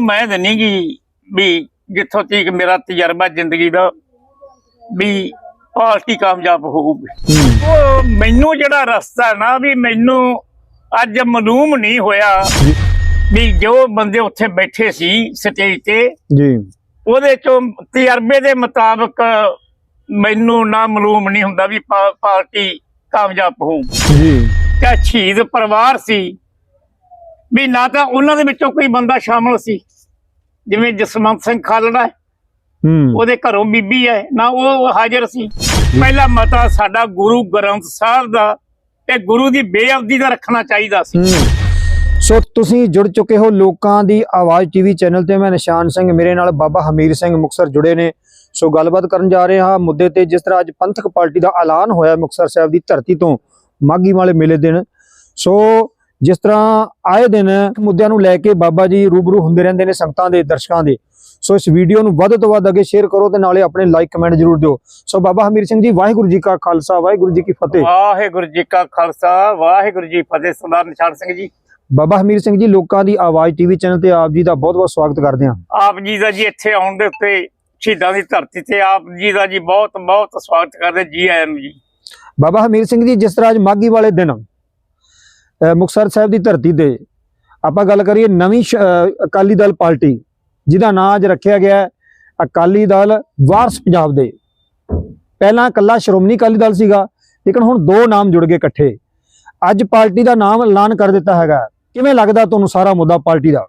ਮੈਂ ਤਾਂ ਨਹੀਂ ਗੀ ਵੀ ਜਿੱਥੋਂ ਤੀਕ ਮੇਰਾ ਤਜਰਬਾ ਜ਼ਿੰਦਗੀ ਦਾ ਵੀ ਪਾਰਟੀ ਕਾਮਯਾਬ ਹੋਊਗੀ। ਉਹ ਮੈਨੂੰ ਜਿਹੜਾ ਰਸਤਾ ਨਾ ਵੀ ਮੈਨੂੰ ਅੱਜ ਮਾਲੂਮ ਨਹੀਂ ਹੋਇਆ ਵੀ ਜੋ ਬੰਦੇ ਉੱਥੇ ਬੈਠੇ ਸੀ ਸਟੇਜ ਤੇ ਜੀ। ਉਹਦੇ ਚੋਂ ਤਜਰਬੇ ਦੇ ਮੁਤਾਬਕ ਮੈਨੂੰ ਨਾ ਮਾਲੂਮ ਨਹੀਂ ਹੁੰਦਾ ਵੀ ਪਾਰਟੀ ਕਾਮਯਾਬ ਹੋਊ ਜੀ। ਕਿ ਸ਼ਹੀਦ ਪਰਿਵਾਰ ਸੀ ਵੀ ਨਾ ਤਾਂ ਉਹਨਾਂ ਦੇ ਵਿੱਚੋਂ ਕੋਈ ਬੰਦਾ ਸ਼ਾਮਲ ਸੀ। ਜਿਵੇਂ ਜਸਵੰਤ ਸਿੰਘ ਖਾਲੜਾ ਉਹਦੇ ਘਰੋਂ ਬੀਬੀ ਹੈ ਨਾ ਉਹ ਹਾਜ਼ਰ ਸੀ। ਪਹਿਲਾ ਮਤਾ ਸਾਡਾ ਗੁਰੂ ਗ੍ਰੰਥ ਸਾਹਿਬ ਦਾ ਤੇ ਗੁਰੂ ਦੀ ਬੇਅਬਦੀ ਦਾ ਰੱਖਣਾ ਚਾਹੀਦਾ ਸੀ। ਸੋ ਤੁਸੀਂ ਜੁੜ ਚੁੱਕੇ ਹੋ ਲੋਕਾਂ ਦੀ ਆਵਾਜ਼ ਟੀਵੀ ਚੈਨਲ ਤੇ। ਮੈਂ ਨਿਸ਼ਾਨ ਸਿੰਘ ਮੇਰੇ ਨਾਲ ਬਾਬਾ ਹਮੀਰ ਸਿੰਘ ਮੁਕਸਰ ਜੁੜੇ ਨੇ। ਸੋ ਗੱਲਬਾਤ ਕਰਨ ਜਾ ਰਹੇ ਹਾਂ ਮੁੱਦੇ ਤੇ ਜਿਸ ਤਰ੍ਹਾਂ ਅੱਜ ਪੰਥਕ ਪਾਰਟੀ ਦਾ ਐਲਾਨ ਹੋਇਆ ਮੁਕਸਰ ਸਾਹਿਬ ਦੀ ਧਰਤੀ ਤੋਂ ਮਾਗੀ ਵਾਲੇ ਮੇਲੇ ਦਿਨ। ਸੋ ਜਿਸ ਤਰ੍ਹਾਂ ਆਏ ਦਿਨ ਮੁੱਦਿਆਂ ਨੂੰ ਲੈ ਕੇ ਬਾਬਾ ਜੀ ਰੂਬਰੂ ਹੁੰਦੇ ਰਹਿੰਦੇ ਨੇ ਸੰਗਤਾਂ ਦੇ ਦਰਸ਼ਕਾਂ ਦੇ। ਸੋ ਇਸ ਵੀਡੀਓ ਨੂੰ ਵੱਧ ਤੋਂ ਵੱਧ ਅੱਗੇ ਸ਼ੇਅਰ ਕਰੋ ਤੇ ਨਾਲੇ ਆਪਣੇ ਲਾਈਕ ਕਮੈਂਟ ਜ਼ਰੂਰ ਦਿਓ। ਸੋ ਬਾਬਾ ਹਮੀਰ ਸਿੰਘ ਜੀ ਵਾਹਿਗੁਰੂ ਜੀ ਕਾ ਖਾਲਸਾ ਵਾਹਿਗੁਰੂ ਜੀ ਕੀ ਫਤਿਹ। ਵਾਹਿਗੁਰੂ ਜੀ ਕਾ ਖਾਲਸਾ ਵਾਹਿਗੁਰੂ ਜੀ ਫਤਿਹ ਸਰਦਾਰ ਨਿਸ਼ਾਨ ਸਿੰਘ ਜੀ। ਬਾਬਾ ਹਮੀਰ ਸਿੰਘ ਜੀ ਲੋਕਾਂ ਦੀ ਆਵਾਜ਼ ਟੀਵੀ ਚੈਨਲ ਤੇ ਆਪ ਜੀ ਦਾ ਬਹੁਤ-ਬਹੁਤ ਸਵਾਗਤ ਕਰਦੇ ਹਾਂ। ਆਪ ਜੀ ਦਾ ਜੀ ਇੱਥੇ ਆਉਣ ਦੇ ਉੱਤੇ ਸ਼ਹੀਦਾਂ ਦੀ ਧਰਤੀ ਤੇ ਆਪ ਜੀ ਦਾ ਜੀ ਬਹੁਤ ਬਹੁਤ ਸਵਾਗਤ ਕਰਦੇ ਜੀ ਆਇਆਂ ਜੀ। ਬਾਬਾ ਹਮੀਰ ਸਿੰਘ ਜੀ ਜਿਸ ਤਰ੍ਹਾਂ ਅੱਜ ਮਾਗੀ ਵਾਲੇ ਦਿਨ ਅਹ ਮੁਕਤਸਰ ਸਾਹਿਬ ਦੀ ਧਰਤੀ ਤੇ ਆਪਾਂ ਗੱਲ ਕਰੀਏ ਨਵੀਂ ਅਕਾਲੀ ਦਲ ਪਾਰਟੀ ਜਿਹਦਾ ਨਾਂ ਅੱਜ ਰੱਖਿਆ ਗਿਆ ਅਕਾਲੀ ਦਲ ਵਾਰਸ ਪੰਜਾਬ ਦੇ। ਪਹਿਲਾਂ ਇਕੱਲਾ ਸ਼੍ਰੋਮਣੀ ਅਕਾਲੀ ਦਲ ਸੀਗਾ ਲੇਕਿਨ ਹੁਣ ਦੋ ਨਾਮ ਜੁੜ ਗਏ ਇਕੱਠੇ। ਅੱਜ ਪਾਰਟੀ ਦਾ ਨਾਮ ਐਲਾਨ ਕਰ ਦਿੱਤਾ ਹੈਗਾ। ਕਿਵੇਂ ਲੱਗਦਾ ਤੁਹਾਨੂੰ ਸਾਰਾ ਮੁੱਦਾ ਪਾਰਟੀ ਦਾ?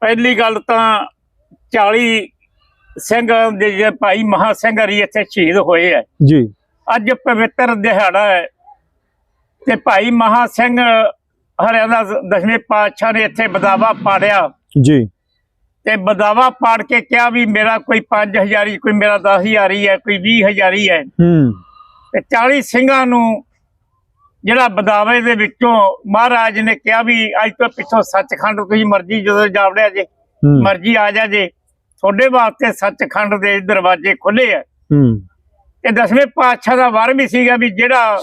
ਪਹਿਲੀ ਗੱਲ ਤਾਂ 40 ਸਿੰਘ ਦੇ ਜਿਹੜੇ ਭਾਈ ਮਹਾ ਸਿੰਘ ਹਰੀ ਇੱਥੇ ਸ਼ਹੀਦ ਹੋਏ ਆ। ਜੀ। ਅੱਜ ਪਵਿੱਤਰ ਦਿਹਾੜਾ ਹੈ ਤੇ ਭਾਈ ਮਹਾ ਸਿੰਘ ਹਰਿਆਂ ਦਾ ਦਸਵੇਂ ਪਾਤਸ਼ਾਹ ਨੇ ਇੱਥੇ ਬਦਾਵਾ ਪਾੜਿਆ। ਜੀ। ਤੇ ਬਦਾਵਾ ਪਾੜ ਕੇ ਕਿਹਾ ਵੀ ਮੇਰਾ ਕੋਈ 5000 ਹੀ ਕੋਈ ਮੇਰਾ 10000 ਹੀ ਹੈ ਕੋਈ 20000 ਹੀ ਹੈ। ਹੂੰ। ਤੇ 40 ਸਿੰਘਾਂ ਨੂੰ ਜਿਹੜਾ ਬਦਾਵੇ ਦੇ ਵਿੱਚੋਂ ਮਹਾਰਾਜ ਨੇ ਕਿਹਾ ਵੀ ਅੱਜ ਤੋਂ ਪਿੱਛੋਂ ਸੱਚਖੰਡ ਤੁਸੀਂ ਮਰਜ਼ੀ ਜਦੋਂ ਜਾਵੜਿਆ ਜੇ ਮਰਜ਼ੀ ਆ ਜਾ ਜੇ ਤੁਹਾਡੇ ਵਾਸਤੇ ਸੱਚਖੰਡ ਦੇ ਦਰਵਾਜ਼ੇ ਖੁੱਲੇ ਆ। ਹੂੰ। ਤੇ ਦਸਵੇਂ ਪਾਤਸ਼ਾਹ ਦਾ ਵਰ ਵੀ ਸੀਗਾ ਵੀ ਜਿਹੜਾ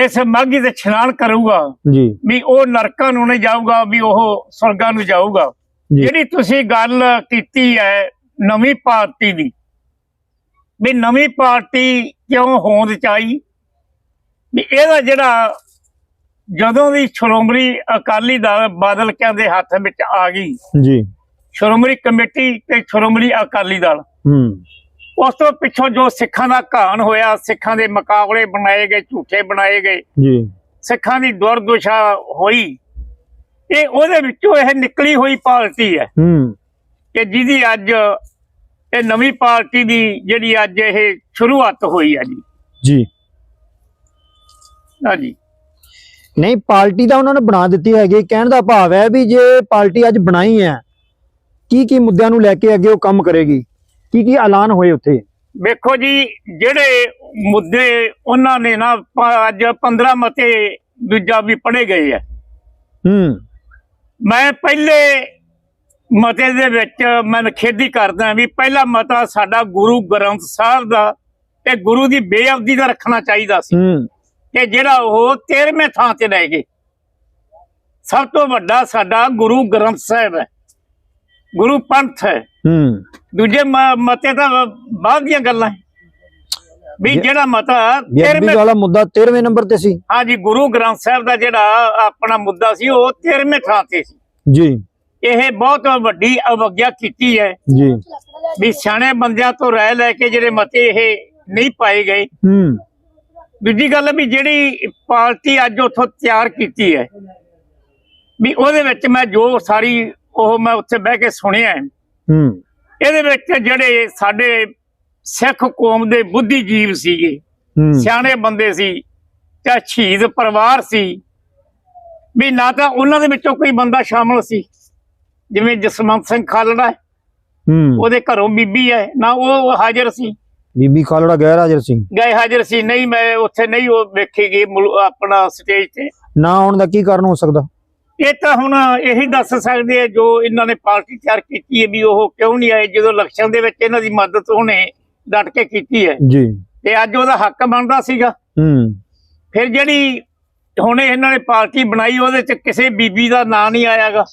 ਇਸ ਮਾਗੀ ਤੇ ਇਸ਼ਨਾਨ ਕਰੂਗਾ। ਜੀ। ਵੀ ਉਹ ਨਰਕਾਂ ਨੂੰ ਨਹੀਂ ਜਾਊਗਾ ਵੀ ਉਹ ਸਵਰਗਾਂ ਨੂੰ ਜਾਊਗਾ। ਜਿਹੜੀ ਤੁਸੀਂ ਗੱਲ ਕੀਤੀ ਹੈ ਨਵੀਂ ਪਾਰਟੀ ਦੀ ਵੀ ਨਵੀਂ ਪਾਰਟੀ ਕਿਉਂ ਹੋਂਦ ਚਾਈ? ਵੀ ਇਹਦਾ ਜਿਹੜਾ ਜਦੋਂ ਦੀ ਸ਼੍ਰੋਮਣੀ ਅਕਾਲੀ ਦਲ ਬਾਦਲ ਕਿਆਂ ਦੇ ਹੱਥ ਵਿੱਚ ਆ ਗਈ ਜੀ। ਸ਼੍ਰੋਮਣੀ ਕਮੇਟੀ ਤੇ ਸ਼੍ਰੋਮਣੀ ਅਕਾਲੀ ਦਲ ਹੂੰ। ਉਸ ਤੋਂ ਪਿੱਛੋਂ ਜੋ ਸਿੱਖਾਂ ਦਾ ਘਾਣ ਹੋਇਆ ਸਿੱਖਾਂ ਦੇ ਮੁਕਾਬਲੇ ਬਣਾਏ ਗਏ ਝੂਠੇ ਬਣਾਏ ਗਏ ਜੀ। ਸਿੱਖਾਂ ਦੀ ਦੁਰਦਸ਼ਾ ਹੋਈ। ਇਹ ਉਹਦੇ ਵਿੱਚੋਂ ਇਹ ਨਿਕਲੀ ਹੋਈ ਪਾਰਟੀ ਹੈ ਹੂੰ। ਕਿ ਜਿਹਦੀ ਅੱਜ ਇਹ ਨਵੀਂ ਪਾਰਟੀ ਦੀ ਜਿਹੜੀ ਅੱਜ ਇਹ ਸ਼ੁਰੂਆਤ ਹੋਈ ਹੈ ਜੀ। ਜੀ। ਹਾਂਜੀ ਨਹੀਂ ਪਾਰਟੀ ਤਾਂ ਉਹਨਾਂ ਨੇ ਬਣਾ ਦਿੱਤੀ ਹੈਗੀ। ਕਹਿਣ ਦਾ ਭਾਵ ਹੈ ਵੀ ਜੇ ਪਾਰਟੀ ਅੱਜ ਬਣਾਈ ਹੈ ਕੀ ਕੀ ਮੁੱਦਿਆਂ ਨੂੰ ਲੈ ਕੇ ਅੱਗੇ ਉਹ ਕੰਮ ਕਰੇਗੀ? ਕੀ ਕੀ ਐਲਾਨ ਹੋਏ ਉੱਥੇ? ਵੇਖੋ ਜੀ ਜਿਹੜੇ ਮੁੱਦੇ ਉਹਨਾਂ ਨੇ ਨਾ ਅੱਜ 15 ਮਤੇ ਦੂਜਾ ਵੀ ਪੜੇ ਗਏ ਆ। ਹੂੰ। ਮੈਂ ਪਹਿਲੇ ਮਤੇ ਦੇ ਵਿੱਚ ਮੈਂ ਖੇਦੀ ਕਰਦਾ ਵੀ ਪਹਿਲਾ ਮਤਾ ਸਾਡਾ ਗੁਰੂ ਗ੍ਰੰਥ ਸਾਹਿਬ ਦਾ ਤੇ ਗੁਰੂ ਦੀ ਬੇਅਬਦੀ ਦਾ ਰੱਖਣਾ ਚਾਹੀਦਾ ਸੀ। ਹੂੰ। ਕਿ ਜਿਹੜਾ ਉਹ 13ਵੇਂ ਥਾਂ ਤੇ ਲੈ ਗਏ। ਸਭ ਤੋਂ ਵੱਡਾ ਸਾਡਾ ਗੁਰੂ ਗ੍ਰੰਥ ਸਾਹਿਬ ਹੈ। ਗੁਰੂ ਪੰਥ ਹੈ। ਹੂੰ। ਦੂਜੇ ਮ- ਮਤੇ ਤਾਂ ਬਾਅਦ ਦੀਆਂ ਗੱਲਾਂ ਹੈ। ਵੀ ਜਿਹੜਾ ਮਤਾ 13ਵੇਂ ਵਾਲਾ ਮੁੱਦਾ 13ਵੇਂ ਨੰਬਰ ਤੇ ਸੀ। ਹਾਂਜੀ ਗੁਰੂ ਗ੍ਰੰਥ ਸਾਹਿਬ ਦਾ ਜਿਹੜਾ ਆਪਣਾ ਮੁੱਦਾ ਸੀ ਉਹ 13ਵੇਂ ਥਾਂ ਤੇ ਸੀ। ਜੀ। ਇਹ ਬਹੁਤ ਵੱਡੀ ਅਵਗਿਆ ਕੀਤੀ ਹੈ। ਜੀ। ਵੀ ਸਿਆਣੇ ਬੰਦਿਆਂ ਤੋਂ ਰਾਏ ਲੈ ਕੇ ਜਿਹੜੇ ਮਤੇ ਇਹ ਨਹੀਂ ਪਾਏ ਗਏ। ਹੂੰ। ਦੂਜੀ ਗੱਲ ਵੀ ਜਿਹੜੀ ਪਾਰਟੀ ਅੱਜ ਉਥੋਂ ਤਿਆਰ ਕੀਤੀ ਹੈ। ਵੀ ਉਹਦੇ ਵਿੱਚ ਮੈਂ ਜੋ ਸਾਰੀ ਉਹ ਮੈਂ ਉੱਥੇ ਬਹਿ ਕੇ ਸੁਣਿਆ ਹੈ। ਇਹਦੇ ਵਿੱਚ ਜਿਹੜੇ ਸਾਡੇ ਸਿੱਖ ਕੌਮ ਦੇ ਬੁੱਧੀਜੀਵ ਸੀਗੇ ਸਿਆਣੇ ਬੰਦੇ ਸੀ ਜਾਂ ਸ਼ਹੀਦ ਪਰਿਵਾਰ ਸੀ ਵੀ ਨਾ ਤਾਂ ਉਹਨਾਂ ਦੇ ਵਿੱਚੋਂ ਕੋਈ ਬੰਦਾ ਸ਼ਾਮਲ ਸੀ। ਜਿਵੇਂ ਜਸਵੰਤ ਸਿੰਘ ਖਾਲੜਾ ਉਹਦੇ ਘਰੋਂ ਬੀਬੀ ਹੈ ਨਾ ਉਹ ਹਾਜ਼ਰ ਸੀ। ਬੀਬੀ ਖਾਲੜਾ ਗੈਰ ਹਾਜ਼ਰ ਸੀ। ਗਏ ਹਾਜ਼ਰ ਸੀ ਨਹੀਂ ਮੈਂ ਉੱਥੇ ਨਹੀਂ ਉਹ ਵੇਖੀ ਗਈ ਆਪਣਾ ਸਟੇਜ ਤੇ। ਨਾ ਆਉਣ ਦਾ ਕੀ ਕਾਰਨ ਹੋ ਸਕਦਾ? ਇਹ ਤਾਂ ਹੁਣ ਇਹੀ ਦੱਸ ਸਕਦੇ ਆ ਜੋ ਇਹਨਾਂ ਨੇ ਪਾਰਟੀ ਤਿਆਰ ਕੀਤੀ ਹੈ ਵੀ ਉਹ ਕਿਉਂ ਨਹੀਂ ਆਏ ਜਦੋਂ ਇਲੈਕਸ਼ਨ ਦੇ ਵਿੱਚ ਇਹਨਾਂ ਦੀ ਮਦਦ ਉਹਨੇ ਡਟ ਕੇ ਕੀਤੀ ਹੈ। ਜੀ। ਤੇ ਅੱਜ ਉਹਦਾ ਹੱਕ ਬਣਦਾ ਸੀਗਾ। ਹੂੰ। ਫਿਰ ਜਿਹੜੀ ਹੁਣ ਇਹਨਾਂ ਨੇ ਪਾਰਟੀ ਬਣਾਈ ਉਹਦੇ ਚ ਕਿਸੇ ਬੀਬੀ ਦਾ ਨਾਂ ਨਹੀਂ ਆਇਆਗਾ।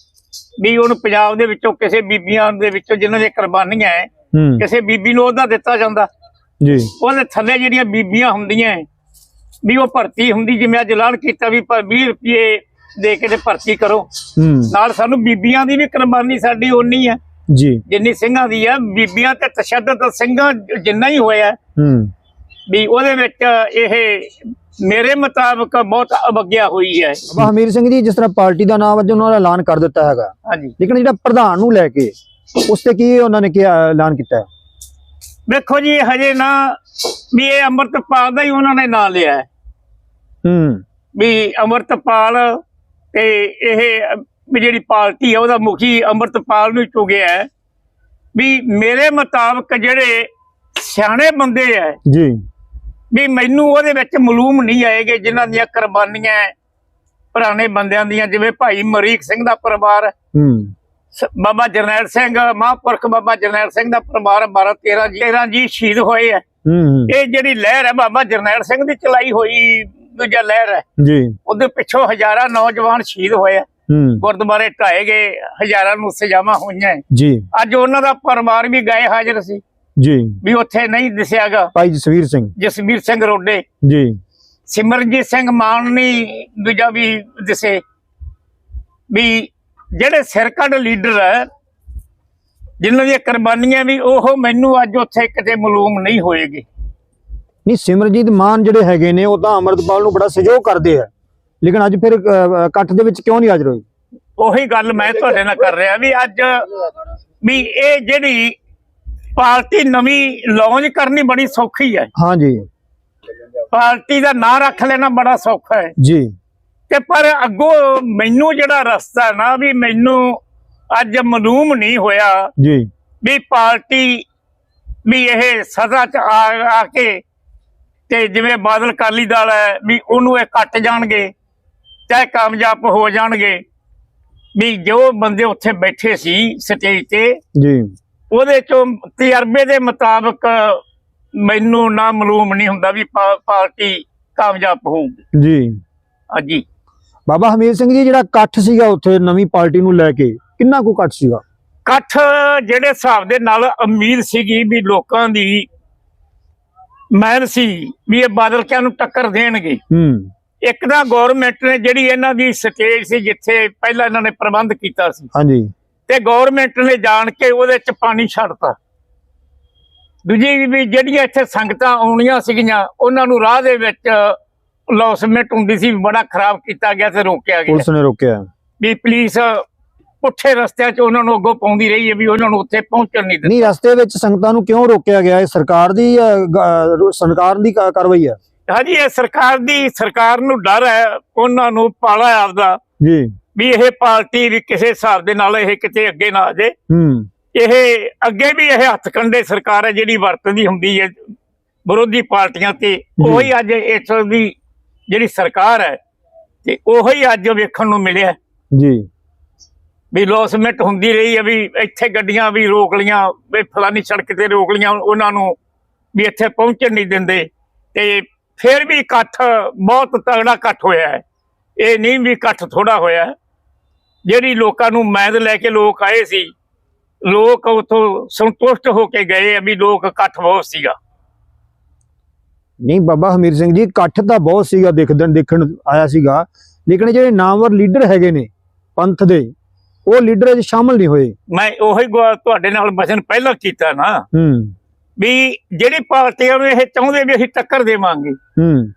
ਵੀ ਉਹਨੂੰ ਪੰਜਾਬ ਦੇ ਵਿੱਚੋਂ ਕਿਸੇ ਬੀਬੀਆਂ ਦੇ ਵਿੱਚੋਂ ਜਿਨ੍ਹਾਂ ਦੀਆਂ ਕੁਰਬਾਨੀਆਂ ਹੈ ਕਿਸੇ ਬੀਬੀ ਨੂੰ ਉਹਦਾ ਦਿੱਤਾ ਜਾਂਦਾ। ਜੀ। ਉਹਦੇ ਥੱਲੇ ਜਿਹੜੀਆਂ ਬੀਬੀਆਂ ਹੁੰਦੀਆਂ ਵੀ ਉਹ ਭਰਤੀ ਹੁੰਦੀ ਜਿਵੇਂ ਅੱਜ ਐਲਾਨ ਕੀਤਾ ਵੀ ਪ- 20 ਰੁਪਏ ਦੇ ਕੇ ਤੇ ਭਰਤੀ ਕਰੋ। ਨਾਲ ਸਾਨੂੰ ਬੀਬੀਆਂ ਦੀ ਵੀ ਕੁਰਬਾਨੀ ਸਾਡੀ ਓਨੀ ਹੈ। ਜੀ। ਜਿੰਨੀ ਸਿੰਘਾਂ ਦੀ ਹੈ ਬੀਬੀਆਂ ਤੇ ਤਸ਼ੱਦਦ ਸਿੰਘਾਂ ਜਿੰਨਾ ਹੀ ਹੋਇਆ ਵੀ ਉਹਦੇ ਵਿੱਚ ਇਹ ਮੇਰੇ ਮੁਤਾਬਕ ਬਹੁਤ ਅਵਗਿਆ ਹੋਈ ਹੈ। ਬਾਬਾ ਹਮੀਰ ਸਿੰਘ ਜੀ ਜਿਸ ਤਰ੍ਹਾਂ ਪਾਰਟੀ ਦਾ ਨਾਮ ਅੱਜ ਉਹਨਾਂ ਨੇ ਐਲਾਨ ਕਰ ਦਿੱਤਾ ਹੈਗਾ। ਹਾਂਜੀ। ਲੇਕਿਨ ਜਿਹੜਾ ਪ੍ਰਧਾਨ ਨੂੰ ਲੈ ਕੇ ਉਸ ਤੇ ਕੀ ਉਹਨਾਂ ਨੇ ਕੀ ਐਲਾਨ ਕੀਤਾ ਵੇਖੋ ਜੀ ਹਜੇ ਨਾ ਵੀ ਇਹ ਅੰਮ੍ਰਿਤਪਾਲ ਦਾ ਹੀ ਉਹਨਾਂ ਨੇ ਨਾਂ ਲਿਆ ਹੈ। ਹੂੰ। ਵੀ ਅੰਮ੍ਰਿਤਪਾਲ ਤੇ ਇਹ ਜਿਹੜੀ ਪਾਰਟੀ ਹੈ ਉਹਦਾ ਮੁਖੀ ਅੰਮ੍ਰਿਤਪਾਲ ਨੂੰ ਚੁਗਿਆ ਹੈ। ਵੀ ਮੇਰੇ ਮੁਤਾਬਕ ਜਿਹੜੇ ਸਿਆਣੇ ਬੰਦੇ ਹੈ ਜੀ। ਵੀ ਮੈਨੂੰ ਉਹਦੇ ਵਿੱਚ ਮਲੂਮ ਨਹੀਂ ਆਏਗੇ ਜਿਨ੍ਹਾਂ ਦੀਆਂ ਕੁਰਬਾਨੀਆਂ ਪੁਰਾਣੇ ਬੰਦਿਆਂ ਦੀਆਂ ਜਿਵੇਂ ਭਾਈ ਮਰੀਕ ਸਿੰਘ ਦਾ ਪਰਿਵਾਰ ਹੂੰ। ਬਾਬਾ ਜਰਨੈਲ ਸਿੰਘ ਮਹਾਂਪੁਰਖ ਬਾਬਾ ਜਰਨੈਲ ਸਿੰਘ ਦਾ ਪਰਿਵਾਰ 12 13 ਜੀ 13 ਜੀ ਸ਼ਹੀਦ ਹੋਏ ਹੂੰ, ਇਹ ਜਿਹੜੀ ਲਹਿਰ ਹੈ ਬਾਬਾ ਜਰਨੈਲ ਸਿੰਘ ਦੀ ਚਲਾਈ ਹੋਈ ਦੂਜਾ ਲਹਿਰ ਹੈ। ਜੀ। ਉਹਦੇ ਪਿੱਛੋਂ ਹਜ਼ਾਰਾਂ ਨੌਜਵਾਨ ਸ਼ਹੀਦ ਹੋਏ ਆ। ਗੁਰਦੁਆਰੇ ਢਾਏ ਗਏ ਹਜ਼ਾਰਾਂ ਨੂੰ ਸਜ਼ਾਵਾਂ ਹੋਈਆਂ। ਜੀ। ਅੱਜ ਉਹਨਾਂ ਦਾ ਪਰਿਵਾਰ ਵੀ ਗਏ ਹਾਜ਼ਰ ਸੀ। ਜੀ। ਵੀ ਉੱਥੇ ਨਹੀਂ ਦਿਸਿਆਗਾ। ਭਾਈ ਜਸਵੀਰ ਸਿੰਘ। ਜਸਵੀਰ ਸਿੰਘ ਰੋਡੇ। ਜੀ। ਸਿਮਰਜੀਤ ਸਿੰਘ ਮਾਨ ਨਹੀਂ ਦੂਜਾ ਵੀ ਦਿਸੇ। ਵੀ ਜਿਹੜੇ ਸਿਰਕੱਢ ਲੀਡਰ ਹੈ ਜਿਨ੍ਹਾਂ ਦੀਆਂ ਕੁਰਬਾਨੀਆਂ ਵੀ ਉਹ ਮੈਨੂੰ ਅੱਜ ਉੱਥੇ ਕਿਤੇ ਮਾਲੂਮ ਨਹੀਂ ਹੋਏਗੀ। ਨਹੀਂ ਸਿਮਰਜੀਤ ਮਾਨ ਜਿਹੜੇ ਹੈਗੇ ਨੇ ਉਹ ਤਾਂ ਅਮਰਤਪਾਲ ਨੂੰ ਬੜਾ ਸਹਿਯੋਗ ਕਰਦੇ ਆ। ਲੇਕਿਨ ਅੱਜ ਫਿਰ ਇਕੱਠ ਦੇ ਵਿੱਚ ਕਿਉਂ ਨਹੀਂ ਹਾਜ਼ਰ ਹੋਏ? ਉਹੀ ਗੱਲ ਮੈਂ ਤੁਹਾਡੇ ਨਾਲ ਕਰ ਰਿਹਾ ਵੀ ਅੱਜ ਵੀ ਇਹ ਜਿਹੜੀ ਪਾਰਟੀ ਨਵੀਂ ਲਾਂਚ ਕਰਨੀ ਬੜੀ ਸੌਖੀ ਹੈ। ਹਾਂਜੀ। ਪਾਰਟੀ ਦਾ ਨਾਂ ਰੱਖ ਲੈਣਾ ਬੜਾ ਸੌਖਾ ਹੈ। ਜੀ। ਤੇ ਪਰ ਅੱਗੋਂ ਮੈਨੂੰ ਜਿਹੜਾ ਰਸਤਾ ਨਾ ਵੀ ਮੈਨੂੰ ਅੱਜ ਮਾਲੂਮ ਨਹੀਂ ਹੋਇਆ ਜੀ। ਵੀ ਪਾਰਟੀ ਵੀ ਇਹ ਸਜ਼ਾ ਚ ਆ ਕੇ ਤੇ ਜਿਵੇਂ ਬਾਦਲ ਕਾਲੀ ਦਲ ਹੈ ਵੀ ਉਹਨੂੰ ਇਹ ਕੱਟ ਜਾਣਗੇ ਚਾਹੇ ਕਾਮਯਾਬ ਹੋ ਜਾਣਗੇ ਵੀ ਜੋ ਬੰਦੇ ਉੱਥੇ ਬੈਠੇ ਸੀ ਸਟੇਜ ਤੇ ਜੀ। ਉਹਦੇ ਚੋਂ ਤਜਰਬੇ ਦੇ ਮੁਤਾਬਕ ਮੈਨੂੰ ਨਾ ਮਾਲੂਮ ਨਹੀਂ ਹੁੰਦਾ ਵੀ ਪਾਰਟੀ ਕਾਮਯਾਬ ਹੋਊਗੀ। ਜੀ। ਹਾਂਜੀ। ਬਾਬਾ ਹਮੀਰ ਸਿੰਘ ਜੀ ਜਿਹੜਾ ਇਕੱਠ ਸੀਗਾ ਉੱਥੇ ਨਵੀਂ ਪਾਰਟੀ ਨੂੰ ਲੈ ਕੇ ਕਿੰਨਾ ਕੁ ਇਕੱਠ ਸੀਗਾ? ਇਕੱਠ ਜਿਹੜੇ ਹਿਸਾਬ ਦੇ ਨਾਲ ਉਮੀਦ ਸੀਗੀ ਵੀ ਲੋਕਾਂ ਦੀ ਮੈਨ ਸੀ ਵੀ ਇਹ ਬਾਦਲ ਕਿਆਂ ਨੂੰ ਟੱਕਰ ਦੇਣਗੇ। ਹੂੰ। ਇੱਕ ਤਾਂ ਗਵਰਨਮੈਂਟ ਨੇ ਜਿਹੜੀ ਇਹਨਾਂ ਦੀ ਸਟੇਜ ਸੀ ਜਿੱਥੇ ਪਹਿਲਾਂ ਇਹਨਾਂ ਨੇ ਪ੍ਰਬੰਧ ਕੀਤਾ ਸੀ ਹਾਂਜੀ। ਤੇ ਗਵਰਨਮੈਂਟ ਨੇ ਜਾਣ ਕੇ ਉਹਦੇ ਚ ਪਾਣੀ ਛੱਡਤਾ। ਦੂਜੀ ਵੀ ਜਿਹੜੀਆਂ ਇੱਥੇ ਸੰਗਤਾਂ ਆਉਣੀਆਂ ਸੀਗੀਆਂ ਉਹਨਾਂ ਨੂੰ ਰਾਹ ਦੇ ਵਿੱਚ ਲੌਸਮੈਂਟ ਹੁੰਦੀ ਸੀ ਬੜਾ ਖਰਾਬ ਕੀਤਾ ਗਿਆ ਤੇ ਰੋਕਿਆ ਗਿਆ। ਪੁਲਿਸ ਨੇ ਰੋਕਿਆ। ਵੀ ਪੁਲਿਸ ਪੁੱਠੇ ਰਸਤਿਆਂ 'ਚ ਉਹਨਾਂ ਨੂੰ ਅੱਗੋਂ ਪਾਉਂਦੀ ਰਹੀ ਹੈ ਵੀ ਉਹਨਾਂ ਨੂੰ ਉੱਥੇ ਪਹੁੰਚਣ ਨਹੀਂ ਦਿੱਤਾ। ਨਹੀਂ ਰਸਤੇ ਵਿੱਚ ਸੰਗਤਾਂ ਨੂੰ ਕਿਉਂ ਰੋਕਿਆ ਗਿਆ? ਇਹ ਸਰਕਾਰ ਦੀ ਸਰਕਾਰ ਦੀ ਕਾਰਵਾਈ ਹੈ। ਹਾਂਜੀ ਇਹ ਸਰਕਾਰ ਦੀ ਸਰਕਾਰ ਨੂੰ ਡਰ ਹੈ। ਉਹਨਾਂ ਨੂੰ ਪਾਲਾ ਆਪਦਾ। ਜੀ। ਵੀ ਇਹ ਪਾਰਟੀ ਵੀ ਕਿਸੇ ਹਿਸਾਬ ਦੇ ਨਾਲ ਇਹ ਕਿਤੇ ਅੱਗੇ ਨਾ ਆ ਜਾਏ ਹੂੰ। ਇਹ ਅੱਗੇ ਵੀ ਇਹ ਹੱਥ ਕੰਡੇ ਸਰਕਾਰ ਹੈ ਜਿਹੜੀ ਵਰਤਦੀ ਹੁੰਦੀ ਹੈ ਵਿਰੋਧੀ ਪਾਰਟੀਆਂ ਤੇ। ਉਹੀ ਅੱਜ ਇਸ ਦੀ ਜਿਹੜੀ ਸਰਕਾਰ ਹੈ ਤੇ ਉਹੀ ਅੱਜ ਵੇਖਣ ਨੂੰ ਮਿਲਿਆ। ਜੀ। ਵੀ ਲੋਸਮੈਂਟ ਹੁੰਦੀ ਰਹੀ ਹੈ ਵੀ ਇੱਥੇ ਗੱਡੀਆਂ ਵੀ ਰੋਕ ਲੀਆਂ ਵੀ ਫਲਾਨੀ ਸੜਕ ਤੇ ਰੋਕ ਲੀਆਂ ਉਹਨਾਂ ਨੂੰ ਵੀ ਇੱਥੇ ਪਹੁੰਚਣ ਨਹੀਂ ਦਿੰਦੇ। ਤੇ ਫਿਰ ਵੀ ਇਕੱਠ, ਬਹੁਤ ਤਗੜਾ ਇਕੱਠ ਹੋਇਆ ਹੈ। ਇਹ ਨਹੀਂ ਵੀ ਇਕੱਠ ਥੋੜਾ ਹੋਇਆ ਜਿਹੜੀ ਲੋਕਾਂ ਨੂੰ ਮੈਦ ਲੈ ਕੇ ਲੋਕ ਆਏ ਸੀ, ਲੋਕ ਉਥੋਂ ਸੰਤੁਸ਼ਟ ਹੋ ਕੇ ਗਏ ਆ ਵੀ ਲੋਕ ਇਕੱਠ ਬਹੁਤ ਸੀਗਾ। ਨਹੀਂ, ਬਾਬਾ ਹਮੀਰ ਸਿੰਘ ਜੀ, ਇਕੱਠ ਤਾਂ ਬਹੁਤ ਸੀਗਾ, ਦੇਖਣ ਦੇਖਣ ਆਇਆ ਸੀਗਾ। ਲੇਕਿਨ ਜਿਹੜੇ ਨਾਮਵਰ ਲੀਡਰ ਹੈਗੇ ਨੇ, ਪੰਥ ਦੇ ਉਹ ਲੀਡਰ ਇਹ 'ਚ ਸ਼ਾਮਲ ਨਹੀਂ ਹੋਏ। ਮੈਂ ਉਹੀ ਤੁਹਾਡੇ ਨਾਲ ਵਚਨ ਪਹਿਲਾਂ ਕੀਤਾ ਨਾ। ਹੂੰ। ਵੀ ਜਿਹੜੀ ਪਾਰਟੀਆਂ ਨੂੰ ਇਹ ਚਾਹੁੰਦੇ ਵੀ ਅਸੀਂ ਟੱਕਰ ਦੇਵਾਂਗੇ। ਹੂੰ।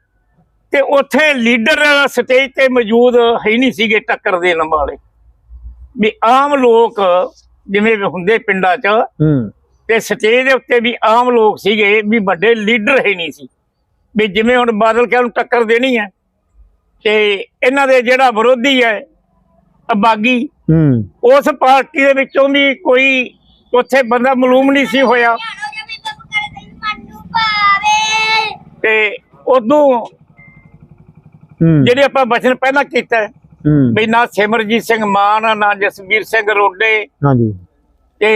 ਤੇ ਉੱਥੇ ਲੀਡਰ ਸਟੇਜ ਤੇ ਮੌਜੂਦ ਹੈ ਨਹੀਂ ਸੀਗੇ ਟੱਕਰ ਦੇਣ ਵਾਲੇ। ਵੀ ਆਮ ਲੋਕ ਜਿਵੇਂ ਹੁੰਦੇ ਪਿੰਡਾਂ 'ਚ ਹੂੰ। ਤੇ ਸਟੇਜ ਦੇ ਉੱਤੇ ਵੀ ਆਮ ਲੋਕ ਸੀਗੇ ਵੀ ਵੱਡੇ ਲੀਡਰ ਹੈ ਨਹੀਂ ਸੀ। ਵੀ ਜਿਵੇਂ ਹੁਣ ਬਾਦਲ ਕਿਆਂ ਨੂੰ ਟੱਕਰ ਦੇਣੀ ਹੈ। ਤੇ ਇਹਨਾਂ ਦੇ ਜਿਹੜਾ ਵਿਰੋਧੀ ਹੈ ਅਬਾਗੀ। ਹੂੰ। ਉਸ ਪਾਰਟੀ ਦੇ ਵਿੱਚੋਂ ਵੀ ਕੋਈ ਉੱਥੇ ਬੰਦਾ ਮਾਲੂਮ ਨਹੀਂ ਸੀ ਹੋਇਆ। ਤੇ ਉਦੋਂ ਜਿਹੜੇ ਆਪਾਂ ਬਚਨ ਪਹਿਲਾਂ ਕੀਤਾ ਵੀ ਨਾ ਸਿਮਰਜੀਤ ਸਿੰਘ ਮਾਨ ਨਾ ਜਸਵੀਰ ਸਿੰਘ ਰੋਡੇ ਹਾਂਜੀ। ਤੇ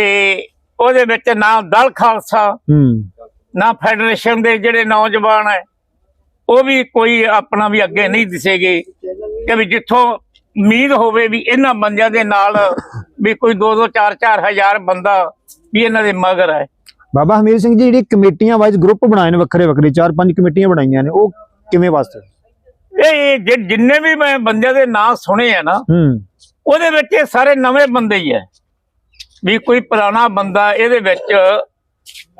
ਉਹਦੇ ਵਿੱਚ ਨਾ ਦਲ ਖਾਲਸਾ ਨਾ ਫੈਡਰੇਸ਼ਨ ਦੇ ਜਿਹੜੇ ਨੌਜਵਾਨ ਹੈ ਉਹ ਵੀ ਕੋਈ ਆਪਣਾ ਵੀ ਅੱਗੇ ਨਹੀਂ ਦਿਸੇਗੇ ਕਿ ਵੀ ਜਿੱਥੋਂ ਉਮੀਦ ਹੋਵੇ ਵੀ ਇਹਨਾਂ ਬੰਦਿਆਂ ਦੇ ਨਾਲ ਵੀ ਕੋਈ 2-2 4-4 ਹਜ਼ਾਰ ਬੰਦਾ ਵੀ ਇਹਨਾਂ ਦੇ ਮਗਰ ਹੈ ਬਾਬਾ ਹਮੀਰ ਸਿੰਘ ਜੀ ਜਿਹੜੀ ਕਮੇਟੀਆਂ ਵਾਈਜ਼ ਗਰੁੱਪ ਬਣਾਏ ਨੇ ਵੱਖਰੇ ਵੱਖਰੇ ਚਾਰ ਪੰਜ ਕਮੇਟੀਆਂ ਬਣਾਈਆਂ ਨੇ ਉਹ ਕਿਵੇਂ ਵਾਸਤੇ? ਇਹ ਜਿੰਨੇ ਵੀ ਮੈਂ ਬੰਦਿਆਂ ਦੇ ਨਾਂ ਸੁਣੇ ਆ ਨਾ ਉਹਦੇ ਵਿੱਚ ਇਹ ਸਾਰੇ ਨਵੇਂ ਬੰਦੇ ਹੀ ਹੈ ਵੀ ਕੋਈ ਪੁਰਾਣਾ ਬੰਦਾ ਇਹਦੇ ਵਿੱਚ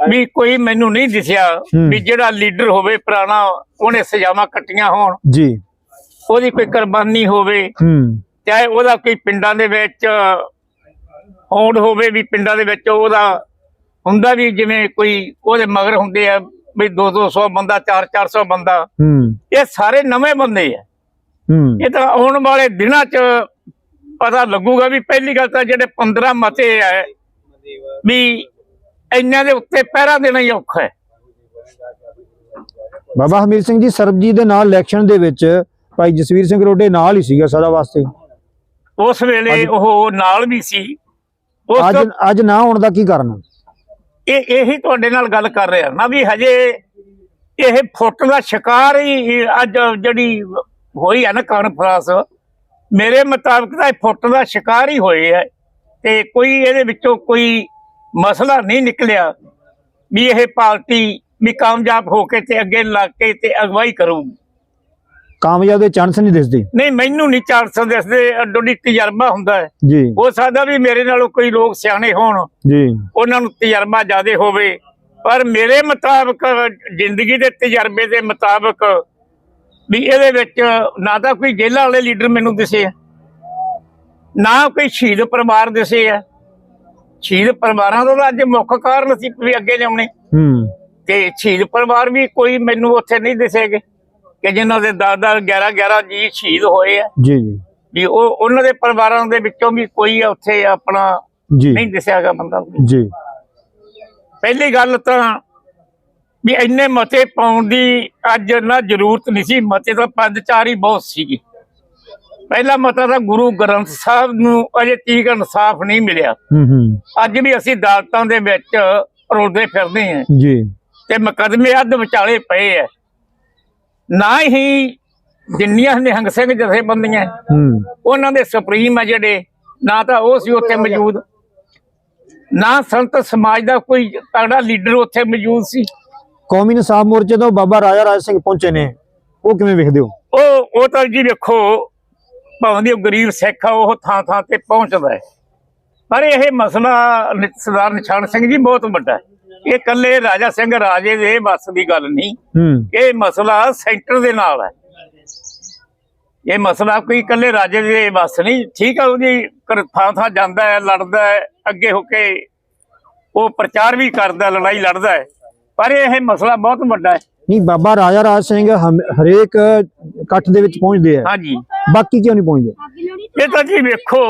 ਵੀ ਕੋਈ ਮੈਨੂੰ ਨਹੀਂ ਦਿਸਿਆ। ਵੀ ਜਿਹੜਾ ਲੀਡਰ ਹੋਵੇ ਪੁਰਾਣਾ ਉਹਨੇ ਸਜ਼ਾਵਾਂ ਕੱਟੀਆਂ ਹੋਣ। ਜੀ। ਉਹਦੀ ਕੋਈ ਕੁਰਬਾਨੀ ਹੋਵੇ ਹੂੰ। ਚਾਹੇ ਉਹਦਾ ਕੋਈ ਪਿੰਡਾਂ ਦੇ ਵਿੱਚ ਹੋਂਦ ਹੋਵੇ ਵੀ ਪਿੰਡਾਂ ਦੇ ਵਿੱਚ ਉਹਦਾ ਹੁੰਦਾ ਵੀ ਜਿਵੇਂ ਕੋਈ ਉਹਦੇ ਮਗਰ ਹੁੰਦੇ ਆ ਵੀ 2-200 ਬੰਦਾ 4-400 ਬੰਦਾ। ਹੂੰ। ਇਹ ਸਾਰੇ ਨਵੇਂ ਬੰਦੇ ਆ। ਹੂੰ। ਇਹ ਤਾਂ ਆਉਣ ਵਾਲੇ ਦਿਨਾਂ 'ਚ ਪਤਾ ਲੱਗੂਗਾ ਵੀ ਪਹਿਲੀ ਗੱਲ ਤਾਂ ਜਿਹੜੇ 15 ਮਤੇ ਆ ਵੀ ਇੰਨਿਆਂ ਦੇ ਉੱਤੇ ਪਹਿਰਾ ਦੇਣਾ ਹੀ ਔਖਾ ਹੈ। ਬਾਬਾ ਹਮੀਰ ਸਿੰਘ ਜੀ ਸਰਬਜੀਤ ਦੇ ਨਾਲ ਇਲੈਕਸ਼ਨ ਦੇ ਵਿੱਚ ਭਾਈ ਜਸਵੀਰ ਸਿੰਘ ਰੋਡੇ ਨਾਲ ਹੀ ਸੀਗਾ ਸਦਾ ਵਾਸਤੇ। ਉਸ ਵੇਲੇ ਉਹ ਨਾਲ ਵੀ ਸੀ। ਅੱਜ ਅੱਜ ਨਾ ਹੋਣ ਦਾ ਕੀ ਕਾਰਨ? ਇਹ ਇਹੀ ਤੁਹਾਡੇ ਨਾਲ ਗੱਲ ਕਰ ਰਿਹਾ ਨਾ ਵੀ ਹਜੇ ਇਹ ਫੁੱਟ ਦਾ ਸ਼ਿਕਾਰ ਹੀ ਅੱਜ ਜਿਹੜੀ ਹੋਈ ਹੈ ਨਾ ਕਾਨਫਰੰਸ ਮੇਰੇ ਮੁਤਾਬਕ ਤਾਂ ਇਹ ਫੁੱਟ ਦਾ ਸ਼ਿਕਾਰ ਹੀ ਹੋਏ ਹੈ ਤੇ ਕੋਈ ਇਹਦੇ ਵਿੱਚੋਂ ਕੋਈ ਮਸਲਾ ਨਹੀਂ ਨਿਕਲਿਆ ਵੀ ਇਹ ਪਾਰਟੀ ਵੀ ਕਾਮਯਾਬ ਹੋ ਕੇ ਤੇ ਅੱਗੇ ਲੱਗ ਕੇ ਤੇ ਅਗਵਾਈ ਕਰੂਗੀ। ਕਾਮਯਾਬ ਦੇ ਚਾਂਸ ਨਹੀਂ ਦਿਸਦੇ। ਨਹੀਂ ਮੈਨੂੰ ਨਹੀਂ ਚਾਰ ਸੌ ਦੱਸਦੇ ਅੱਡੋਡੀ ਤਜਰਬਾ ਹੁੰਦਾ ਹੈ। ਜੀ। ਹੋ ਸਕਦਾ ਵੀ ਮੇਰੇ ਨਾਲੋਂ ਕੋਈ ਲੋਕ ਸਿਆਣੇ ਹੋਣ ਜੀ। ਉਹਨਾਂ ਨੂੰ ਤਜਰਬਾ ਜ਼ਿਆਦਾ ਹੋਵੇ ਪਰ ਮੇਰੇ ਮੁਤਾਬਕ ਜ਼ਿੰਦਗੀ ਦੇ ਤਜਰਬੇ ਦੇ ਮੁਤਾਬਕ ਵੀ ਇਹਦੇ ਵਿੱਚ ਨਾ ਤਾਂ ਕੋਈ ਜੇਲ੍ਹਾਂ ਵਾਲੇ ਲੀਡਰ ਮੈਨੂੰ ਦਿਸੇ ਆ ਨਾ ਕੋਈ ਸ਼ਹੀਦ ਪਰਿਵਾਰ ਦਿਸੇ ਆ। ਸ਼ਹੀਦ ਪਰਿਵਾਰਾਂ ਦਾ ਅੱਜ ਮੁੱਖ ਕਾਰਨ ਸੀ ਵੀ ਅੱਗੇ ਲਿਆਉਣੇ। ਹੂੰ। ਤੇ ਸ਼ਹੀਦ ਪਰਿਵਾਰ ਵੀ ਕੋਈ ਮੈਨੂੰ ਉੱਥੇ ਨਹੀਂ ਦਿਸੇਗੇ। ਕਿ ਜਿਨ੍ਹਾਂ ਦੇ 10-10 11-11 ਜੀ ਸ਼ਹੀਦ ਹੋਏ ਆ। ਜੀ ਜੀ। ਵੀ ਉਹ ਉਹਨਾਂ ਦੇ ਪਰਿਵਾਰਾਂ ਦੇ ਵਿੱਚੋਂ ਵੀ ਕੋਈ ਉੱਥੇ ਆਪਣਾ ਨਹੀਂ ਦਿਸਿਆਗਾ ਬੰਦਾ। ਜੀ। ਪਹਿਲੀ ਗੱਲ ਤਾਂ ਵੀ ਇੰਨੇ ਮਤੇ ਪਾਉਣ ਦੀ ਅੱਜ ਨਾ ਜ਼ਰੂਰਤ ਨਹੀਂ ਸੀ। ਮਤੇ ਤਾਂ ਪੰਜ ਚਾਰ ਹੀ ਬਹੁਤ ਸੀਗੇ। ਪਹਿਲਾ ਮਤਾ ਤਾਂ ਗੁਰੂ ਗ੍ਰੰਥ ਸਾਹਿਬ ਨੂੰ ਅਜੇ ਤੀਕ ਇਨਸਾਫ ਨਹੀਂ ਮਿਲਿਆ। ਅੱਜ ਵੀ ਅਸੀਂ ਅਦਾਲਤਾਂ ਦੇ ਵਿੱਚ ਰੋਲਦੇ ਫਿਰਦੇ ਹਾਂ। ਜੀ। ਤੇ ਮੁਕੱਦਮੇ ਅੱਧ ਵਿਚਾਲੇ ਪਏ ਐ ਨਾ ਹੀ ਜਿੰਨੀਆਂ ਨਿਹੰਗ ਸਿੰਘ ਜਥੇਬੰਦੀਆਂ ਹੂੰ ਉਹਨਾਂ ਦੇ ਸੁਪਰੀਮ ਆ ਜਿਹੜੇ ਨਾ ਤਾਂ ਉਹ ਸੀ ਉੱਥੇ ਮੌਜੂਦ। ਨਾ ਸੰਤ ਸਮਾਜ ਦਾ ਕੋਈ ਤਗੜਾ ਲੀਡਰ ਉੱਥੇ ਮੌਜੂਦ ਸੀ। ਕੌਮੀ ਇਨਸਾਫ ਮੋਰਚੇ ਤੋਂ ਬਾਬਾ ਰਾਜਾ ਰਾਜ ਸਿੰਘ ਪਹੁੰਚੇ ਨੇ। ਉਹ ਕਿਵੇਂ ਵੇਖਦੇ ਹੋ? ਉਹ ਉਹ ਤਾਂ ਜੀ ਵੇਖੋ ਭਾਵੇਂ ਦੀ ਗਰੀਬ ਸਿੱਖ ਆ ਉਹ ਥਾਂ ਥਾਂ ਤੇ ਪਹੁੰਚਦਾ ਹੈ। ਪਰ ਇਹ ਮਸਲਾ ਸਰਦਾਰ ਨਿਸ਼ਾਨ ਸਿੰਘ ਜੀ ਬਹੁਤ ਵੱਡਾ ਹੈ। ਇਹ ਇਕੱਲੇ ਰਾਜਾ ਸਿੰਘ ਰਾਜੇ ਦੇ ਬਸ ਦੀ ਗੱਲ ਨਹੀਂ। ਇਹ ਮਸਲਾ ਸੈਂਟਰ ਦੇ ਨਾਲ ਹੈ। ਇਹ ਮਸਲਾ ਕੋਈ ਇਕੱਲੇ ਰਾਜੇ ਦੇ ਬਸ ਨਹੀਂ। ਠੀਕ ਹੈ ਉਹਦੀ ਥਾਂ ਥਾਂ ਜਾਂਦਾ ਹੈ ਲੜਦਾ ਹੈ ਅੱਗੇ ਹੋ ਕੇ ਉਹ ਪ੍ਰਚਾਰ ਵੀ ਕਰਦਾ ਲੜਾਈ ਲੜਦਾ ਹੈ। ਪਰ ਇਹ ਮਸਲਾ ਬਹੁਤ ਵੱਡਾ ਹੈ। ਨਹੀਂ ਬਾਬਾ ਰਾਜਾ ਰਾਜ ਸਿੰਘ ਹਰੇਕ ਇਕੱਠ ਦੇ ਵਿੱਚ ਪਹੁੰਚਦੇ ਆ। ਹਾਂਜੀ। ਬਾਕੀ ਕਿਉਂ ਨਹੀਂ ਪਹੁੰਚਦੇ? ਇਹ ਤਾਂ ਜੀ ਵੇਖੋ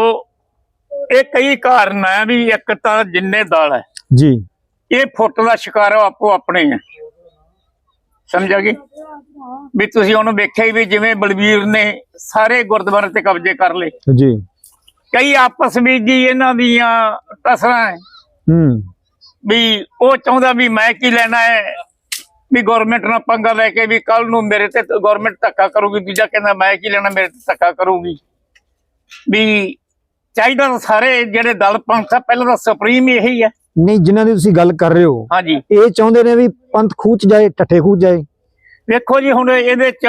ਇਹ ਕਈ ਕਾਰਨ ਹੈ ਵੀ ਇੱਕ ਤਾਂ ਜਿੰਨੇ ਦਲ ਹੈ। ਜੀ। ਇਹ ਫੁੱਟ ਦਾ ਸ਼ਿਕਾਰ ਆਪੋ ਆਪਣੇ ਹੈ ਸਮਝਿਆ ਗਏ ਵੀ ਤੁਸੀਂ ਉਹਨੂੰ ਵੇਖਿਆ ਹੀ ਵੀ ਜਿਵੇਂ ਬਲਬੀਰ ਨੇ ਸਾਰੇ ਗੁਰਦੁਆਰੇ ਤੇ ਕਬਜ਼ੇ ਕਰ ਲਏ। ਜੀ। ਕਈ ਆਪਸ ਵਿੱਚ ਜੀ ਇਹਨਾਂ ਦੀਆਂ ਟਸਰਾਂ ਹੈ। ਵੀ ਉਹ ਚਾਹੁੰਦਾ ਵੀ ਮੈਂ ਕੀ ਲੈਣਾ ਹੈ ਵੀ ਗਵਰਨਮੈਂਟ ਨਾਲ ਪੰਗਾ ਲੈ ਕੇ ਵੀ ਕੱਲ ਨੂੰ ਮੇਰੇ ਤੇ ਗਵਰਨਮੈਂਟ ਧੱਕਾ ਕਰੂਗੀ ਦੂਜਾ ਕਹਿੰਦਾ ਮੈਂ ਕੀ ਲੈਣਾ ਮੇਰੇ ਤੇ ਧੱਕਾ ਕਰੂਗੀ। ਵੀ ਚਾਹੀਦਾ ਸਾਰੇ ਜਿਹੜੇ ਦਲ ਪੰਥ ਆ ਪਹਿਲਾਂ ਤਾਂ ਸੁਪਰੀਮ ਹੀ ਇਹੀ ਹੈ ਨਹੀਂ ਜਿਨ੍ਹਾਂ ਦੀ ਤੁਸੀਂ ਗੱਲ ਕਰ ਰਹੇ ਹੋ। ਹਾਂਜੀ। ਇਹ ਚਾਹੁੰਦੇ ਨੇ ਵੀ ਪੰਥ ਖੂਚ ਜਾਏ ਠੱਠੇ ਖੂਚ ਜਾਏ। ਵੇਖੋ ਜੀ ਹੁਣ ਇਹਦੇ ਚ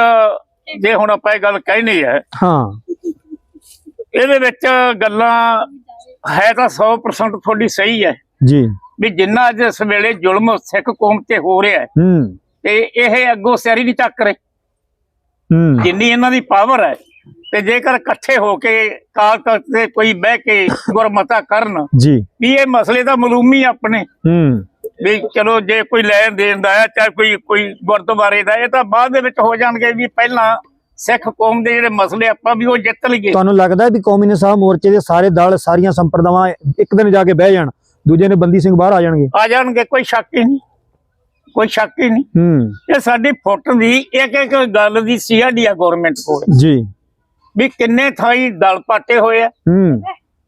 ਜੇ ਹੁਣ ਆਪਾਂ ਇਹ ਗੱਲ ਕਹਿਣੀ ਹੈ ਹਾਂ। ਇਹਦੇ ਵਿੱਚ ਗੱਲਾਂ ਹੈ ਤਾਂ 100% ਤੁਹਾਡੀ ਸਹੀ ਹੈ। ਜੀ। ਵੀ ਜਿੰਨਾ ਅੱਜ ਇਸ ਵੇਲੇ ਜ਼ੁਲਮ ਸਿੱਖ ਕੌਮ ਤੇ ਹੋ ਰਿਹਾ ਹੈ ਹੂੰ। ਤੇ ਇਹ ਅੱਗੋਂ ਸਿਰ ਨਹੀਂ ਚੱਕ ਰਹੇ। ਹੂੰ। ਜਿੰਨੀ ਇਹਨਾਂ ਦੀ ਪਾਵਰ ਹੈ ਤੇ ਜੇਕਰ ਇਕੱਠੇ ਹੋ ਕੇ ਕਾਲ ਤਖਤ ਤੇ ਕੋਈ ਬਹਿ ਕੇ ਗੁਰਮਤਾ ਕਰਨ ਜੀ। ਵੀ ਇਹ ਮਸਲੇ ਤਾਂ ਮਲੂਮੀ ਆਪਣੇ। ਹੂੰ। ਵੀ ਚਲੋ ਜੇ ਕੋਈ ਲੈਣ ਦੇਣ ਦਾ ਹੈ ਚਾਹੇ ਕੋਈ ਕੋਈ ਗੁਰਦੁਆਰੇ ਦਾ ਇਹ ਤਾਂ ਬਾਅਦ ਦੇ ਵਿੱਚ ਹੋ ਜਾਣਗੇ ਵੀ ਪਹਿਲਾਂ ਸਿੱਖ ਕੌਮ ਦੇ ਜਿਹੜੇ ਮਸਲੇ ਆਪਾਂ ਵੀ ਉਹ ਜਿੱਤ ਲਈਏ। ਤੁਹਾਨੂੰ ਲੱਗਦਾ ਵੀ ਕੌਮੀ ਇਨਸਾਫ ਮੋਰਚੇ ਦੇ ਸਾਰੇ ਦਲ ਸਾਰੀਆਂ ਸੰਪਰਦਾਵਾਂ ਇੱਕ ਦਿਨ ਜਾ ਕੇ ਬਹਿ ਜਾਣ ਦੂਜੇ ਨੇ ਬੰਦੀ ਸਿੰਘ ਬਾਹਰ ਆ ਜਾਣਗੇ? ਆ ਜਾਣਗੇ ਕੋਈ ਸ਼ੱਕ ਹੀ ਨਹੀਂ। ਕੋਈ ਸ਼ੱਕ ਹੀ ਨਹੀਂ। ਹੂੰ। ਇਹ ਸਾਡੀ ਫੁੱਟ ਦੀ ਇੱਕ ਇੱਕ ਗੱਲ ਦੀ ਸੀਆਰਡੀ ਆ ਗਵਰਨਮੈਂਟ ਕੋਲ। ਜੀ। ਵੀ ਕਿੰਨੇ ਥਾਈ ਦਲ ਪਾਟੇ ਹੋਏ ਆ?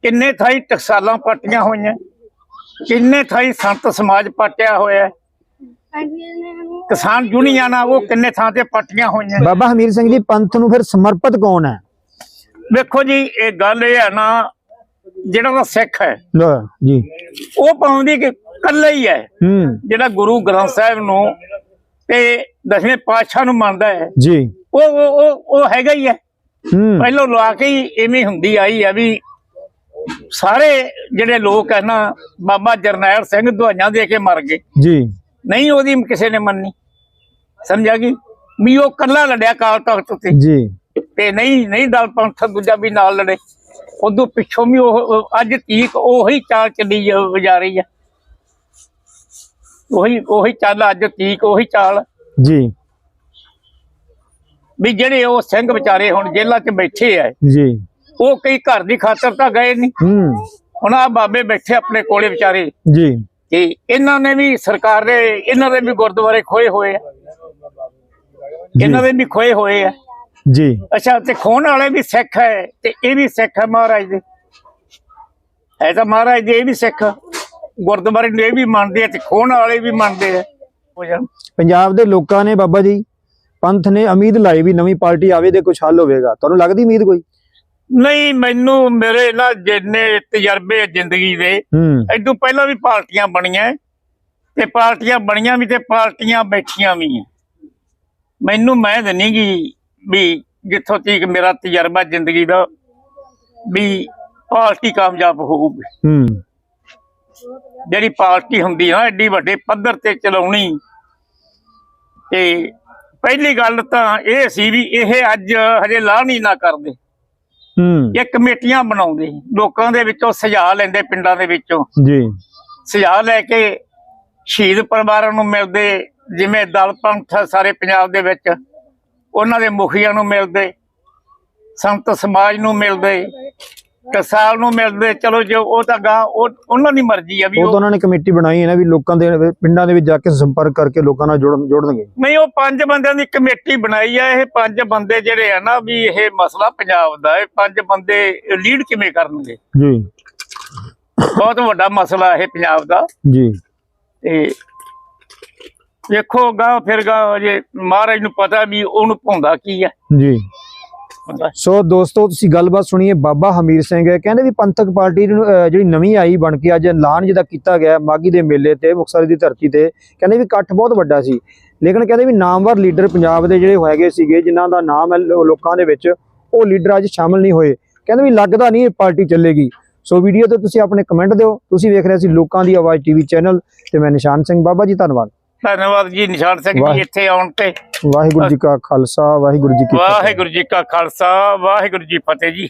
ਕਿੰਨੇ ਥਾਈ ਟਕਸਾਲਾਂ ਪਾਟੀਆਂ ਹੋਈਆਂ? ਕਿੰਨੇ ਥਾਈ ਸੰਤ ਸਮਾਜ ਪਾਟਿਆ ਹੋਇਆ। ਕਿਸਾਨ ਯੂਨੀਅਨ ਉਹ ਕਿੰਨੇ ਥਾਂ ਤੇ ਪਾਟੀਆਂ ਹੋਈਆਂ? ਬਾਬਾ ਹਮੀਰ ਸਿੰਘ ਜੀ ਪੰਥ ਨੂੰ ਫਿਰ ਸਮਰਪਿਤ ਕੌਣ ਹੈ? ਵੇਖੋ ਜੀ ਇਹ ਗੱਲ ਇਹ ਹੈ ਨਾ ਜਿਹੜਾ ਦਾ ਸਿੱਖ ਹੈ ਜੀ। ਉਹ ਪਾਉਂਦੀ ਕਿ ਕੱਲਾ ਹੀ ਹੈ। ਜਿਹੜਾ ਗੁਰੂ ਗ੍ਰੰਥ ਸਾਹਿਬ ਨੂੰ ਤੇ ਦਸਵੇਂ ਪਾਤਸ਼ਾਹ ਨੂੰ ਮੰਨਦਾ ਹੈ ਜੀ। ਉਹ ਉਹ ਉਹ- ਹੈਗਾ ਹੈ ਹੂੰ। ਪਹਿਲਾਂ ਲਵਾ ਕੇ ਹੀ ਇਵੇਂ ਹੁੰਦੀ ਆਈ ਹੈ ਵੀ ਸਾਰੇ ਜਿਹੜੇ ਲੋਕ ਹੈ ਨਾ ਬਾਬਾ ਜਰਨੈਲ ਸਿੰਘ ਦਵਾਈਆਂ ਦੇ ਕੇ ਮਰ ਗਏ। ਜੀ। ਨਹੀਂ ਉਹਦੀ ਕਿਸੇ ਨੇ ਮੰਨੀ। ਸਮਝਿਆ ਗਈ ਵੀ ਉਹ ਕੱਲਾ ਲੜਿਆ ਕਾਲ ਤਖਤ ਤੇ ਜੀ। ਤੇ ਨਹੀਂ ਨਹੀਂ ਦਲ ਪੰਥ ਦੂਜਾ ਵੀ ਨਾਲ ਲੜੇ। ਉਦੋਂ ਪਿੱਛੋਂ ਵੀ ਉਹ ਅੱਜ ਤੀਕ ਉਹੀ ਚਾਲ ਚੱਲੀ ਜਾ- ਰਹੀ ਹੈ ਉਹੀ ਉਹੀ ਚੱਲ ਅੱਜ ਤੀਕ ਉਹੀ ਚਾਲ ਜੀ। ਵੀ ਜਿਹੜੇ ਉਹ ਸਿੰਘ ਵਿਚਾਰੇ ਹੁਣ ਜੇਲ੍ਹਾਂ 'ਚ ਬੈਠੇ ਆ ਜੀ। ਉਹ ਕਈ ਘਰ ਦੀ ਖਾਤਰ ਤਾਂ ਗਏ ਨਹੀਂ ਹੂੰ। ਹੁਣ ਆ ਬਾਬੇ ਬੈਠੇ ਆਪਣੇ ਕੋਲੇ ਵਿਚਾਰੇ। ਜੀ। ਤੇ ਇਹਨਾਂ ਨੇ ਵੀ ਸਰਕਾਰ ਦੇ ਇਹਨਾਂ ਦੇ ਵੀ ਗੁਰਦੁਆਰੇ ਖੋਏ ਹੋਏ ਆ। ਇਹਨਾਂ ਦੇ ਵੀ ਖੋਏ ਹੋਏ ਆ। ਜੀ। ਅੱਛਾ ਤੇ ਖੋਣ ਵਾਲੇ ਵੀ ਸਿੱਖ ਹੈ ਤੇ ਇਹ ਵੀ ਸਿੱਖ ਹੈ ਮਹਾਰਾਜ ਦੇ। ਤਾਂ ਮਹਾਰਾਜ ਦੇ ਇਹ ਵੀ ਸਿੱਖ। ਗੁਰਦੁਆਰੇ ਨੂੰ ਇਹ ਵੀ ਮੰਨਦੇ ਆ ਤੇ ਖੋਣ ਵਾਲੇ ਵੀ ਮੰਨਦੇ ਆ। ਪੰਜਾਬ ਦੇ ਲੋਕਾਂ ਨੇ ਬਾਬਾ ਜੀ ਪੰਥ ਨੇ ਉਮੀਦ ਲਾਈ ਵੀ ਨਵੀਂ ਪਾਰਟੀ ਆਵੇ ਤੇ ਕੁਝ ਹੱਲ ਹੋਵੇਗਾ। ਤੁਹਾਨੂੰ ਲੱਗਦੀ ਉਮੀਦ ਕੋਈ? ਨਹੀਂ ਮੈਨੂੰ ਮੇਰੇ ਨਾ ਜਿੰਨੇ ਤਜਰਬੇ ਜ਼ਿੰਦਗੀ ਦੇ ਹੂੰ। ਇਦੋਂ ਪਹਿਲਾਂ ਵੀ ਪਾਰਟੀਆਂ ਬਣੀਆਂ ਤੇ ਪਾਰਟੀਆਂ ਬਣੀਆਂ ਵੀ ਤੇ ਪਾਰਟੀਆਂ ਬੈਠੀਆਂ ਵੀ ਮੈਨੂੰ ਮੈਂ ਤਾਂ ਨਹੀਂ ਗੀ ਵੀ ਜਿੱਥੋਂ ਤੀਕ ਮੇਰਾ ਤਜਰਬਾ ਜ਼ਿੰਦਗੀ ਦਾ ਵੀ ਪਾਰਟੀ ਕਾਮਯਾਬ ਹੋਊਗੀ। ਹੂੰ। ਜਿਹੜੀ ਪਾਰਟੀ ਹੁੰਦੀ ਨਾ ਐਡੀ ਵੱਡੇ ਪੱਧਰ ਤੇ ਚਲਾਉਣੀ ਤੇ ਪਹਿਲੀ ਗੱਲ ਤਾਂ ਇਹ ਸੀ ਵੀ ਇਹ ਅੱਜ ਹਜੇ ਲਾਣੀ ਨਾ ਕਰਦੇ। ਹੂੰ। ਇਹ ਕਮੇਟੀਆਂ ਬਣਾਉਂਦੇ ਲੋਕਾਂ ਦੇ ਵਿੱਚੋਂ ਸੁਝਾਅ ਲੈਂਦੇ ਪਿੰਡਾਂ ਦੇ ਵਿੱਚੋਂ। ਜੀ। ਸੁਝਾਅ ਲੈ ਕੇ ਸ਼ਹੀਦ ਪਰਿਵਾਰਾਂ ਨੂੰ ਮਿਲਦੇ ਜਿਵੇਂ ਦਲ ਪੰਥ ਸਾਰੇ ਪੰਜਾਬ ਦੇ ਵਿੱਚ ਉਹਨਾਂ ਦੇ ਮੁਖੀਆਂ ਨੂੰ ਮਿਲਦੇ ਸੰਤ ਸਮਾਜ ਨੂੰ ਮਿਲਦੇ। ਕਸਾਲ ਨੂੰ ਮਿਲਦੇ ਚਲੋ ਜੋ ਉਹ ਤਾਂ ਗਾ ਉਹ ਉਹਨਾਂ ਦੀ ਮਰਜ਼ੀ ਆ ਵੀ ਉਹ ਤਾਂ ਉਹ ਉਹਨਾਂ ਨੇ ਕਮੇਟੀ ਬਣਾਈ ਹੈ ਨਾ ਵੀ ਲੋਕਾਂ ਦੇ ਪਿੰਡਾਂ ਦੇ ਵਿੱਚ ਜਾ ਕੇ ਸੰਪਰਕ ਕਰਕੇ ਲੋਕਾਂ ਨਾਲ ਜੋੜ ਜੋੜਨਗੇ। ਨਹੀਂ ਉਹ ਪੰਜ ਬੰਦਿਆਂ ਦੀ ਕਮੇਟੀ ਬਣਾਈ ਆ ਇਹ ਪੰਜ ਬੰਦੇ ਜਿਹੜੇ ਆ ਨਾ ਵੀ ਇਹ ਮਸਲਾ ਪੰਜਾਬ ਦਾ ਇਹ ਪੰਜ ਬੰਦੇ ਲੀਡ ਕਿਵੇਂ ਕਰਨਗੇ? ਜੀ। ਬਹੁਤ ਵੱਡਾ ਮਸਲਾ ਇਹ ਪੰਜਾਬ ਦਾ। ਜੀ। ਤੇ ਵੇਖੋ ਗਾ ਫਿਰ ਗਾ ਜੇ ਮਹਾਰਾਜ ਨੂੰ ਪਤਾ ਵੀ ਉਹਨੂੰ ਭੁੰਦਾ ਕੀ ਹੈ ਜੀ। ਸੋ ਦੋਸਤੋ ਤੁਸੀਂ ਗੱਲਬਾਤ ਸੁਣੀਏ ਬਾਬਾ ਹਮੀਰ ਸਿੰਘ ਕਹਿੰਦੇ ਵੀ ਪੰਥਕ ਪਾਰਟੀ ਨੂੰ, ਜਿਹੜੀ ਨਵੀਂ ਆਈ ਬਣ ਕੇ ਅੱਜ ਐਲਾਨ ਜਿਹਦਾ ਕੀਤਾ ਗਿਆ ਮਾਗੀ ਦੇ ਮੇਲੇ ਤੇ ਮੁਕਤਸਰ ਦੀ ਧਰਤੀ ਤੇ ਕਹਿੰਦੇ ਵੀ ਇਕੱਠ ਬਹੁਤ ਵੱਡਾ ਸੀ। ਲੇਕਿਨ ਕਹਿੰਦੇ ਵੀ ਨਾਮਵਰ ਲੀਡਰ ਪੰਜਾਬ ਦੇ ਜਿਹੜੇ ਹੈਗੇ ਸੀਗੇ ਜਿਨ੍ਹਾਂ ਦਾ ਨਾਮ ਹੈ ਲੋਕਾਂ ਦੇ ਵਿੱਚ ਉਹ ਲੀਡਰ ਅੱਜ ਸ਼ਾਮਲ ਨਹੀਂ ਹੋਏ। ਕਹਿੰਦੇ ਵੀ ਲੱਗਦਾ ਨਹੀਂ ਇਹ ਪਾਰਟੀ ਚੱਲੇਗੀ। ਸੋ ਵੀਡੀਓ ਤੇ ਤੁਸੀਂ ਆਪਣੇ ਕਮੈਂਟ ਦਿਓ। ਤੁਸੀਂ ਵੇਖ ਰਹੇ ਸੀ ਲੋਕਾਂ ਦੀ ਆਵਾਜ਼ ਟੀਵੀ ਚੈਨਲ ਤੇ ਮੈਂ ਨਿਸ਼ਾਨ ਸਿੰਘ ਬਾਬਾ ਜੀ ਧੰਨਵਾਦ। ਧੰਨਵਾਦ ਜੀ ਨਿਸ਼ਾਨ ਸਿੰਘ। ਜੀ ਇੱਥੇ ਆਉਣ ਤੇ ਵਾਹਿਗੁਰੂ ਜੀ ਕਾ ਖਾਲਸਾ ਵਾਹਿਗੁਰੂ ਜੀ ਕੀ ਫਤਿਹ ਵਾਹਿਗੁਰੂ ਜੀ ਕਾ ਖਾਲਸਾ ਵਾਹਿਗੁਰੂ ਜੀ ਫਤਿਹ ਜੀ